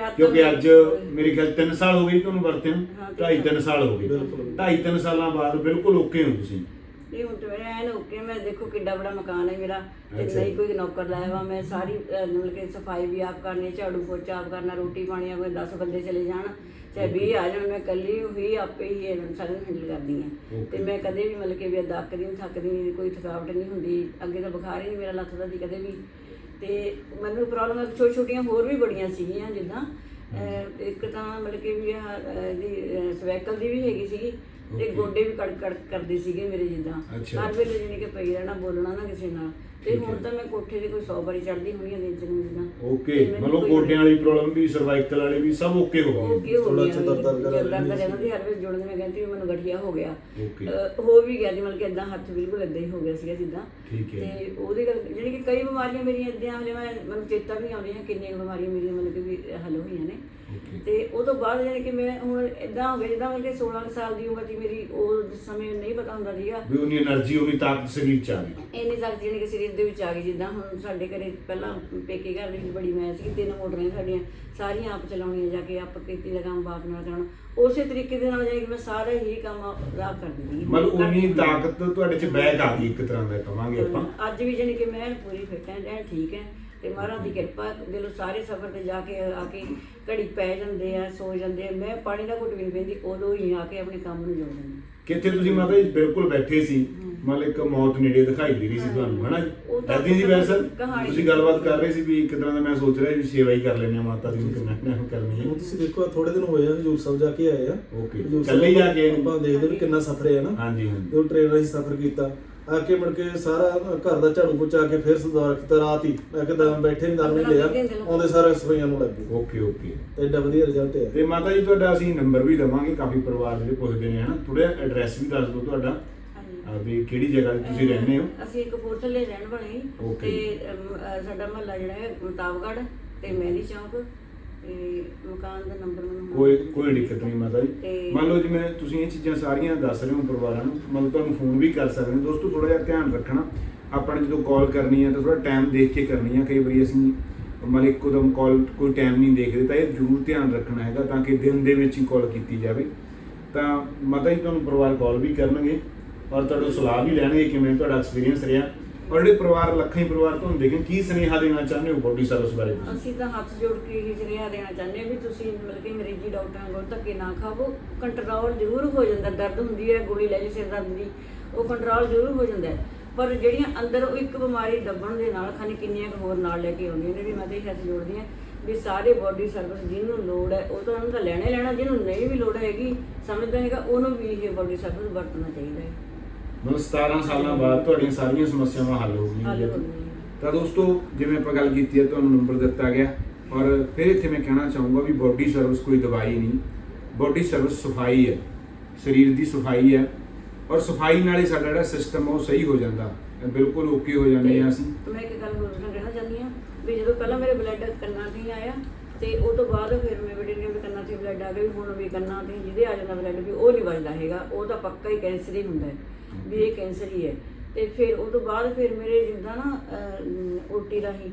ਹੱਥ ਕਿਉਂਕਿ ਅੱਜ ਮੇਰੇ ਖਿਆਲ 3 ਸਾਲ ਹੋ ਗਏ ਤੁਹਾਨੂੰ ਵਰਤੇ ਨੂੰ ਹਾਂ, ਤਿੰਨ ਢਾਈ 3 ਸਾਲ ਹੋ ਗਏ। ਬਿਲਕੁਲ। ਢਾਈ 3 ਸਾਲਾਂ ਬਾਅਦ ਬਿਲਕੁਲ ਓਕੇ ਹੋ ਤੁਸੀਂ। ਨਹੀਂ ਹੁਣ ਤੇ ਮੇਰਾ ਐਨ ਓਕੇ ਮੈਂ ਦੇਖੋ ਕਿੱਡਾ ਬੜਾ ਮਕਾਨ ਹੈ ਮੇਰਾ ਤੇ ਅੱਛਾ ਨਹੀਂ। ਕੋਈ ਨੌਕਰ ਲਾਇਆ ਵਾ ਮੈਂ ਸਾਰੀ ਮਤਲਬ ਕਿ ਸਫ਼ਾਈ ਵੀ ਆਪ ਕਰਨੀ ਝਾੜੂ ਪੋਚਾ ਆਪ ਕਰਨਾ ਰੋਟੀ ਪਾਣੀ ਆਪ 10 ਬੰਦੇ ਚਲੇ ਜਾਣ ਚਾਹੇ 20 ਆ ਜਾਣ ਮੈਂ ਇਕੱਲੀ ਹੋਈ ਆਪੇ ਹੀ ਇਹ ਸਾਰਿਆਂ ਨੂੰ ਹੈਂਡਲ ਕਰਦੀ ਹਾਂ. ਤੇ ਮੈਂ ਕਦੇ ਵੀ ਮਤਲਬ ਕਿ ਵੀ ਅੱਕਦੀ ਨਹੀਂ ਥੱਕਦੀ ਨਹੀਂ ਕੋਈ ਥਕਾਵਟ ਨਹੀਂ ਹੁੰਦੀ ਅੱਗੇ ਤਾਂ ਬੁਖਾਰ ਹੀ ਨਹੀਂ ਮੇਰਾ ਲੱਥਦਾ ਸੀ ਕਦੇ ਵੀ ਤੇ ਮੈਨੂੰ ਪ੍ਰੋਬਲਮ ਛੋਟੀ ਛੋਟੀਆਂ ਹੋਰ ਵੀ ਬੜੀਆਂ ਸੀਗੀਆਂ ਜਿੱਦਾਂ ਅਹ, ਇੱਕ ਤਾਂ ਮਤਲਬ ਕਿ ਵੀ ਆਹ, ਅਹ, ਇਹਦੀ ਸਵੈਕਲ ਦੀ ਵੀ ਹੈਗੀ ਸੀਗੀ ਤੇ. ਗੋਡੇ ਵੀ ਕੜਕ ਕੜਕ ਕਰਦੇ ਸੀਗੇ ਮੇਰੇ ਜਿੱਦਾਂ। ਅੱਛਾ। ਹਰ ਵੇਲੇ ਜਾਣੀ ਕਿ ਪਈ ਰਹਿਣਾ ਬੋਲਣਾ ਨਾ ਕਿਸੇ ਨਾਲ। ਤੇ ਹੁਣ ਹੈ। ਤਾਂ ਮੈਂ ਕੋਠੇ ਤੇ ਕੋਈ 100 ਵਾਰੀ ਚੜਦੀ ਹੋਣੀ ਆ ਦਿਨ ਚ ਨੂੰ ਜਿੱਦਾਂ। ਓਕੇ ਤੇ ਮੈਨੂੰ ਮਤਲਬ ਕੋਈ- ਗੋਡਿਆਂ ਵਾਲੀ ਪ੍ਰੋਬਲਮ ਵੀ ਸਰਵਾਈਕਲ ਵਾਲੀ ਵੀ ਸਭ ਓਕੇ ਹੋ ਗਈ। ਹੋ ਥੋੜ੍ਹਾ ਗਿਆ ਜਿਹਾ ਦਰਦ ਦਰਦ ਕਰ ਦਰਦ ਰਹੀ ਰਹਿੰਦਾ ਸੀ ਹਰ ਵੇਲੇ ਜੁੜਨ ਮੈਂ ਕਹਿੰਦੀ ਵੀ ਮੈਨੂੰ ਗਠੀਆ ਹੋ ਗਿਆ। ਓਕੇ ਅਹ ਹੋ ਵੀ ਗਿਆ ਜੀ ਮਤਲਬ ਕਿ ਇਦਾਂ ਹੱਥ ਬਿਲਕੁਲ ਇਦਾਂ ਹੀ ਹੋ ਗਿਆ ਸੀਗਾ ਜਿੱਦਾਂ। ਠੀਕ ਹੈ। ਤੇ ਉਹਦੇ ਕਰ ਜਿਹੜੀ ਕਿ ਕਈ ਬਿਮਾਰੀਆਂ ਮੇਰੀਆਂ ਇਦਾਂ ਹਲੇ ਮੈਂ ਮੈਨੂੰ ਚੇਤਾ ਵੀ ਨਹੀਂ ਆਉਂਦੀਆਂ ਕਿੰਨੀਆਂ ਬਿਮਾਰੀਆਂ ਮੇਰੀਆਂ ਮਤਲਬ ਕਿ ਵੀ ਹੱਲ ਹੋਈਆਂ ਨੇ। ਓਕੇ ਤੇ ਉਹ ਤੋਂ ਬਾਅਦ ਜਾਣੀ ਕਿ ਮੈਂ ਹੁਣ ਇਦਾਂ ਹੋ ਗਿਆ ਜਿੱਦਾਂ ਮਤਲਬ ਕਿ 16 ਕੁ ਸਾਲ ਦੀ ਉਮਰ ਦੀ ਕਿਉਂਕਿ ਮੇਰੀ ਉਹ ਸਮੇਂ ਨਹੀਂ ਪਤਾ ਹੁੰਦਾ ਸੀਗਾ। ਵੀ ਉਹਨੀ એનર્ਜੀ ਉਹਨੀ ਤਾਕਤ ਸਰੀਰ ਚ ਆ ਗਈ। ਇੰਨੀ ਜਿਹਨੇ ਕਿ ਸਰੀਰ ਦੇ ਵਿੱਚ ਆ ਗਈ ਜਿੱਦਾਂ ਹੁਣ ਸਾਡੇ ਘਰੇ ਪਹਿਲਾਂ ਪੇਕੇ ਘਰ ਦੇ ਵਿੱਚ ਬੜੀ ਮੈਂ ਸੀ ਤਿੰਨ ਮੋਟਰਾਂ ਸਾਡੀਆਂ ਸਾਰੀਆਂ ਆਪ ਚਲਾਉਣੀਆਂ ਜਾ ਕੇ ਆਪ ਕੀਤੀ ਲਗਾਮ ਬਾਪ ਨਾਲ ਚਲਾਉਣਾ। ਉਸੇ ਤਰੀਕੇ ਦੇ ਨਾਲ ਜਾਨੀ ਕਿ ਮੈਂ ਸਾਰਾ ਹੀ ਕੰਮ ਆਪ ਕਰ ਮਤਲਬ ਉਹਨੀ ਤਾਕਤ ਤੁਹਾਡੇ ਚ ਬੈਕ ਆ ਗਈ ਇੱਕ ਤਰ੍ਹਾਂ ਦਾ ਕਵਾਂਗੇ ਆਪਾਂ। ਅੱਜ ਵੀ ਜਾਨੀ ਕਿ ਮੈਂ ਪੂਰੀ ਫਿੱਟ ਹਾਂ ਐਨ ਠੀਕ ਹੈ। ਤੇ ਮਹਾਰਾਜ ਦੀ ਕਿਰਪਾ ਦਿਲੋਂ ਸਾਰੇ ਸਫ਼ਰ ਤੇ ਜਾ ਕੇ ਆ ਕੇ ਘੜੀ ਪੈ ਜਾਂਦੇ ਆ ਸੋ ਜਾਂਦੇ ਆ ਮੈਂ ਪਾਣੀ ਦਾ ਘੁੱਟ ਵੀ ਨਹੀਂ ਪੀਂਦੀ ਉਦੋਂ ਹੀ ਆ ਕੇ ਆਪਣੇ ਕੰਮ ਨੂੰ ਜੋੜ ਦਿੰਦੀ ਕਿੱਥੇ ਤੁਸੀਂ ਮਾਤਾ ਜੀ ਬਿਲਕੁਲ ਬੈਠੇ ਸੀ ਇੱਕ ਮੌਤ ਨੇੜੇ ਦਿਖਾਈ ਦੇ ਰਹੀ ਸੀ ਤੁਹਾਨੂੰ ਹਨਾ ਉਹ ਐਦੀ ਜੀ ਵੈਸੇ ਤੁਸੀਂ ਗੱਲਬਾਤ ਕਰ ਰਹੇ ਸੀ ਵੀ ਇੱਕ ਤਰ੍ਹਾਂ ਦਾ ਮੈਂ ਸੋਚ ਰਿਹਾ ਵੀ ਸੇਵਾ ਹੀ ਕਰ ਲੈਣੇ ਮਾਤਾ ਦੀ ਨੂੰ ਕਿੰਨਾ ਕਿੰਨਾ ਕਰਨੀ ਹੈ। ਤੁਸੀਂ ਦੇਖੋ ਥੋੜੇ ਦਿਨ ਹੋਏ ਆ ਹਜੂਰ ਸਾਹਿਬ ਜਾ ਕੇ ਆਏ ਆ। ਓਕੇ। ਕੱਲੇ ਹੀ ਜਾ ਕੇ? ਆਪਾਂ ਦੇਖਦੇ ਵੀ ਕਿੰਨਾ ਸਫ਼ਰ ਹੈ ਨਾ। ਹਾਂਜੀ ਹਾਂਜੀ। ਜੋ ਟ੍ਰੇਨ ਰਾਹੀਂ ਸਫ਼ਰ ਕੀਤਾ। ਆ ਕੇ ਮੁੜ ਕੇ ਸਾਰਾ ਘਰ ਦਾ ਝਾੜੂ ਪੋਚਾ ਕੇ ਫਿਰ ਸੁਧਾਰ ਕੀਤਾ ਰਾਤ ਹੀ। ਮੈਂ ਕਿਹਾ ਬੈਠੇ ਨਹੀਂ ਦਰ ਨਹੀਂ ਲਿਆ ਆਉਂਦੇ ਸਾਰੇ ਸਫਾਈਆਂ ਨੂੰ ਲੱਗ ਗਏ। Okay okay. ਐਡਾ ਵਧੀਆ ਰਿਜ਼ਲਟ ਹੈ ਤੇ ਮਾਤਾ ਜੀ ਤੁਹਾਡਾ ਅਸੀਂ ਨੰਬਰ ਵੀ ਦਵਾਂਗੇ ਕਾਫੀ ਪਰਿਵਾਰ ਜਿਹੜੇ ਪੁੱਛਦੇ ਨੇ ਹਨਾ? ਥੋੜਾ ਐਡਰੈਸ ਵੀ ਦੱਸ ਦਿਓ ਤੁਹਾਡਾ। ਹਾਂਜੀ। ਆ ਵੀ ਕਿਹੜੀ ਜਗ੍ਹਾ ਤੇ ਤੁਸੀਂ ਰਹਿੰਦੇ ਹੋ? ਅਸੀਂ ਕਪੂਰਥਲੇ ਰਹਿਣ ਵਾਲੇ. ਤੇ ਸਾਡਾ ਮਹੱਲਾ ਜਿਹੜਾ ਹੈ ਮਤਾਬਗੜ ਤੇ ਮਹਿਲੀ ਚੌਂਕ। ਤੇ ਮਕਾਨ ਦਾ ਨੰਬਰ ਮੈਨੂੰ ਕੋਈ ਕੋਈ ਦਿੱਕਤ ਨਹੀਂ ਮਾਤਾ ਜੀ। ਜਿਵੇਂ ਤੁਸੀਂ ਇਹ ਚੀਜ਼ਾਂ ਸਾਰੀਆਂ ਦੱਸ ਰਹੇ ਹੋ ਪਰਿਵਾਰਾਂ ਨੂੰ, ਮਤਲਬ ਤੁਹਾਨੂੰ ਫੋਨ ਵੀ ਕਰ ਸਕਦੇ ਹੋ ਦੋਸਤੋ ਥੋੜਾ ਜਿਹਾ ਧਿਆਨ ਰੱਖਣਾ। ਆਪਾਂ ਨੇ ਜਦੋਂ ਕਾਲ ਕਰਨੀ ਹੈ ਤਾਂ ਥੋੜਾ ਟਾਈਮ ਦੇਖ ਕੇ ਕਰਨੀ ਹੈ ਕਈ ਵਾਰੀ ਅਸੀਂ ਮਤਲਬ ਇੱਕਦਮ ਕਾਲ ਕੋਈ ਟਾਈਮ ਨਹੀਂ ਦੇਖਦੇ, ਤਾਂ ਇਹ ਜ਼ਰੂਰ ਧਿਆਨ ਰੱਖਣਾ ਹੈਗਾ ਤਾਂ ਕਿ ਦਿਨ ਦੇ ਵਿੱਚ ਹੀ ਕਾਲ ਕੀਤੀ ਜਾਵੇ। ਤਾਂ ਮਤਾ ਹੀ ਤੁਹਾਨੂੰ ਪਰਿਵਾਰ ਕਾਲ ਵੀ ਕਰਨਗੇ ਔਰ ਤੁਹਾਡੇ ਸਲਾਹ ਵੀ ਲੈਣਗੇ ਕਿਵੇਂ ਤੁਹਾਡਾ ਐਕਸਪੀਰੀਅੰਸ ਰਿਹਾ। ਔਰ ਪਰਿਵਾਰ, ਲੱਖਾਂ ਹੀ ਪਰਿਵਾਰ ਤੁਹਾਨੂੰ ਦੇਖਣ ਕੀ ਸੁਨੇਹਾ ਦੇਣਾ ਚਾਹੁੰਦੇ ਹੋ ਬੋਡੀ ਸਰਵਿਸ ਬਾਰੇ ਤੁਸੀਂ? ਅਸੀਂ ਤਾਂ ਹੱਥ ਜੋੜ ਕੇ ਹੀ ਸੁਨੇਹਾ ਦੇਣਾ ਚਾਹੁੰਦੇ ਹਾਂ ਵੀ ਤੁਸੀਂ ਮਤਲਬ ਕਿ ਅੰਗਰੇਜ਼ੀ ਡਾਕਟਰਾਂ ਕੋਲ ਧੱਕੇ ਨਾ ਖਾਵੋ। ਕੰਟਰੋਲ ਜ਼ਰੂਰ ਹੋ ਜਾਂਦਾ, ਦਰਦ ਹੁੰਦੀ ਹੈ, ਗੋਲੀ ਲੈ ਲਈ, ਸਿਰ ਦਰਦ ਦੀ, ਉਹ ਕੰਟਰੋਲ ਜ਼ਰੂਰ ਹੋ ਜਾਂਦਾ ਹੈ। ਪਰ ਜਿਹੜੀਆਂ ਅੰਦਰ ਉਹ ਇੱਕ ਬਿਮਾਰੀ ਦੱਬਣ ਦੇ ਨਾਲ ਖਾਣੀ ਕਿੰਨੀਆਂ ਕੁ ਹੋਰ ਨਾਲ ਲੈ ਕੇ ਆਉਂਦੀਆਂ ਨੇ, ਵੀ ਮੈਂ ਤਾਂ ਇਹ ਹੱਥ ਜੋੜਦੀ ਹਾਂ ਵੀ ਸਾਰੇ ਬੋਡੀ ਸਰਵਿਸ ਜਿਹਨੂੰ ਲੋੜ ਹੈ, ਉਹ ਤਾਂ ਉਹਨੂੰ ਦਾ ਲੈਣਾ ਹੀ ਲੈਣਾ, ਜਿਹਨੂੰ ਨਹੀਂ ਵੀ ਲੋੜ ਹੈਗੀ, ਸਮਝਦਾ ਹੈਗਾ, ਉਹਨੂੰ ਵੀ ਇਹ ਬੋਡੀ ਸਰਵਿਸ ਵਰਤਣਾ ਚਾਹੀਦਾ ਹੈ। ਮਤਲਬ 17 ਸਾਲਾਂ ਬਾਅਦ ਤੁਹਾਡੀਆਂ ਸਾਰੀਆਂ ਸਮੱਸਿਆਵਾਂ ਹੱਲ ਹੋ ਗਈਆਂ ਤਾਂ ਦੋਸਤੋ ਜਿਵੇਂ ਆਪਾਂ ਗੱਲ ਕੀਤੀ ਹੈ ਤੁਹਾਨੂੰ ਨੰਬਰ ਦਿੱਤਾ ਗਿਆ। ਔਰ ਫਿਰ ਇੱਥੇ ਮੈਂ ਕਹਿਣਾ ਚਾਹੂੰਗਾ ਵੀ ਬੋਡੀ ਸਰਵਿਸ ਕੋਈ ਦਵਾਈ ਨਹੀਂ। ਬੋਡੀ ਸਰਵਿਸ ਸਫ਼ਾਈ ਹੈ। ਸਰੀਰ ਦੀ ਸਫ਼ਾਈ ਹੈ। ਔਰ ਸਫ਼ਾਈ ਨਾਲ ਹੀ ਸਾਡਾ ਜਿਹੜਾ ਸਿਸਟਮ ਉਹ ਸਹੀ ਹੋ ਜਾਂਦਾ। ਬਿਲਕੁਲ ਓਕੇ ਹੋ ਜਾਂਦੇ ਆ ਅਸੀਂ। ਤੇ ਮੈਂ ਇੱਕ ਗੱਲ ਹੋਰ ਕਹਿਣਾ ਚਾਹੁੰਦੀ ਹਾਂ ਵੀ ਜਦੋਂ ਪਹਿਲਾਂ ਮੇਰੇ ਬਲੱਡ ਕੰਨਾਂ ਤੇ ਆਇਆ ਤੇ ਉਹ ਤੋਂ ਬਾਅਦ ਫਿਰ ਮੇਰੇ ਬੇਟੇ ਨੇ ਵੀ ਕੰਨਾਂ ਤੇ ਬਲੱਡ ਆ ਗਿਆ ਵੀ ਹੁਣ ਵੀ ਕੰਨਾਂ ਤੇ ਜਿਹਦੇ ਆ ਜਾਂਦਾ ਬਲੱਡ ਵੀ ਉਹ ਨਹੀਂ ਵੱਜਦਾ ਹੈਗਾ। ਉਹ ਤਾਂ ਪੱਕਾ ਹੀ ਕੈਂਸਰ ਹੀ ਹੁੰਦਾ ਹੈ। ਵੀ ਇਹ ਕੈਂਸਰ ਹੀ ਹੈ ਤੇ ਫਿਰ ਉਹ ਤੋਂ ਬਾਅਦ ਫਿਰ ਮੇਰੇ ਜਿੱਦਾਂ ਨਾ ਉਲਟੀ ਰਾਹੀਂ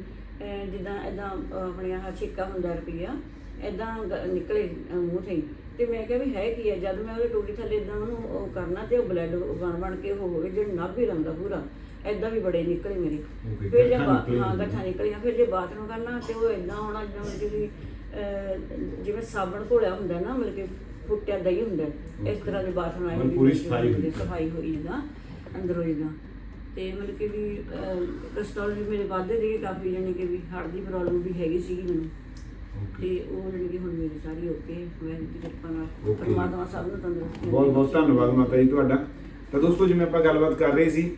ਜਿੱਦਾਂ ਐਦਾਂ ਆਪਣੇ ਆਹ ਛਿੱਕਾ ਹੁੰਦਾ ਰੁਪਈਆ ਐਦਾਂ ਨਿਕਲੇ ਮੂੰਹ ਤੇ। ਤੇ ਮੈਂ ਕਿਹਾ ਵੀ ਹੈ ਕੀ ਹੈ ਜਦ ਮੈਂ ਉਹਦੇ ਟੋਟੀ ਥੱਲੇ ਇਦਾਂ ਉਹਨੂੰ ਉਹ ਕਰਨਾ ਤੇ ਉਹ ਬਲੱਡ ਬਣ ਬਣ ਕੇ ਉਹ ਹੋਵੇ ਜਿਹੜਾ ਨੱਭ ਹੀ ਰੰਦਾ ਪੂਰਾ ਐਦਾਂ ਵੀ ਬੜੇ ਨਿਕਲੇ ਮੇਰੇ ਫਿਰ ਜੇ ਹਾਂ। ਗੱਠਾਂ ਨਿਕਲੀਆਂ ਫਿਰ ਜੇ ਬਾਥਰੂਮ ਕਰਨਾ ਤੇ ਉਹ ਇਦਾਂ ਹੋਣਾ ਜਿਵੇਂ ਜਿਵੇਂ ਸਾਬਣ ਘੋਲਿਆ ਹੁੰਦਾ ਨਾ ਮਤਲਬ ਕਿ ਫੁੱਟਿਆ ਦਹੀਂ ਹੁੰਦਾ। ਇਸ. ਤਰ੍ਹਾਂ ਦੇ ਬਾਥਰੂਮ ਆਏ ਪੂਰੀ ਸਫ਼ਾਈ ਹੋਈ। ਸਫ਼ਾਈ ਹੋਈ ਜਿੱਦਾਂ ਅੰਦਰੋਂ ਜਿੱਦਾਂ ਤੇ ਮਤਲਬ ਕਿ ਵੀ ਕਸਟਰੋਲ ਵੀ ਮੇਰੇ ਵੱਧਦੇ ਸੀਗੇ ਕਾਫੀ ਜਾਨੀ ਕਿ ਵੀ ਹਾਰਟ ਦੀ ਪ੍ਰੋਬਲਮ ਵੀ ਹੈਗੀ ਸੀਗੀ ਮੈਨੂੰ। ਤੇ ਉਹ ਜਾਨੀ ਕਿ ਹੁਣ ਮੇਰੀ ਸਾਰੀ ਓਕੇ ਮੈਂ ਦੀ ਕਿਰਪਾ ਨਾਲ Okay. ਪਰਮਾਤਮਾ ਸਭ ਨੂੰ ਤੰਦਰੁਸਤੀ ਬਹੁਤ ਬਹੁਤ ਧੰਨਵਾਦ ਮਾਤਾ ਜੀ ਤੁਹਾਡਾ। ਤਾਂ ਦੋਸਤੋ ਜਿਵੇਂ ਆਪਾਂ ਗੱਲਬਾਤ ਕਰ ਰਹੇ ਸੀ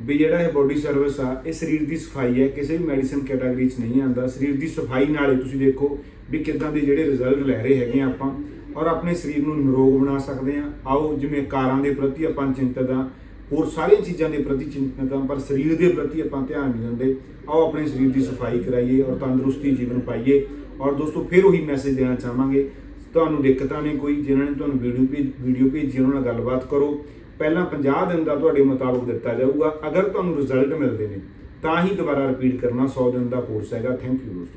ਵੀ ਜਿਹੜਾ ਇਹ ਬੋਡੀ ਸਰਵਿਸ ਆ ਇਹ ਸਰੀਰ ਦੀ ਸਫ਼ਾਈ ਹੈ ਕਿਸੇ ਵੀ ਮੈਡੀਸਨ ਕੈਟਾਗਰੀ 'ਚ ਨਹੀਂ ਆਉਂਦਾ। ਸਰੀਰ ਦੀ ਸਫ਼ਾਈ ਨਾਲ ਹੀ ਤੁਸੀਂ ਦੇਖੋ ਵੀ ਕਿੱਦਾਂ ਦੇ ਜਿਹੜੇ ਰਿਜ਼ਲਟ ਲੈ ਰਹੇ ਹੈਗੇ ਆ ਆਪਾਂ। ਔਰ ਆਪਣੇ ਸਰੀਰ ਨੂੰ ਨਿਰੋਗ ਬਣਾ ਸਕਦੇ ਆ ਆਓ, ਜਿਵੇਂ ਕਾਰਾਂ ਦੇ ਪ੍ਰਤੀ ਆਪਾਂ ਚਿੰਤਤ ਆ ਹੋਰ ਸਾਰੀਆਂ ਚੀਜ਼ਾਂ ਦੇ ਪ੍ਰਤੀ ਚਿੰਤਤ ਆ ਪਰ ਸਰੀਰ ਦੇ ਪ੍ਰਤੀ ਆਪਾਂ ਧਿਆਨ ਨਹੀਂ ਦਿੰਦੇ। ਆਓ, ਆਪਣੇ ਸਰੀਰ ਦੀ ਸਫ਼ਾਈ ਕਰਾਈਏ ਔਰ ਤੰਦਰੁਸਤੀ ਜੀਵਨ ਪਾਈਏ। ਔਰ ਦੋਸਤੋ, ਫਿਰ ਉਹੀ ਮੈਸੇਜ ਦੇਣਾ ਚਾਹਾਂਗੇ। ਤੁਹਾਨੂੰ ਦਿੱਕਤਾਂ ਨੇ ਕੋਈ, ਜਿਨ੍ਹਾਂ ਨੇ ਤੁਹਾਨੂੰ ਵੀਡੀਓ ਭੇਜ ਵੀਡੀਓ ਭੇਜੀ, ਉਹਨਾਂ ਨਾਲ ਗੱਲਬਾਤ ਕਰੋ। ਪਹਿਲਾਂ 50 ਦਿਨ ਦਾ ਤੁਹਾਡੇ ਮੁਤਾਬਕ ਦਿੱਤਾ ਜਾਊਗਾ। ਅਗਰ ਤੁਹਾਨੂੰ ਰਿਜ਼ਲਟ ਮਿਲਦੇ ਨੇ, ਤਾਂ ਹੀ ਦੁਬਾਰਾ ਰਿਪੀਟ ਕਰਨਾ 100 ਦਿਨ ਦਾ ਕੋਰਸ ਹੈਗਾ। ਥੈਂਕ ਯੂ ਦੋਸਤੋ।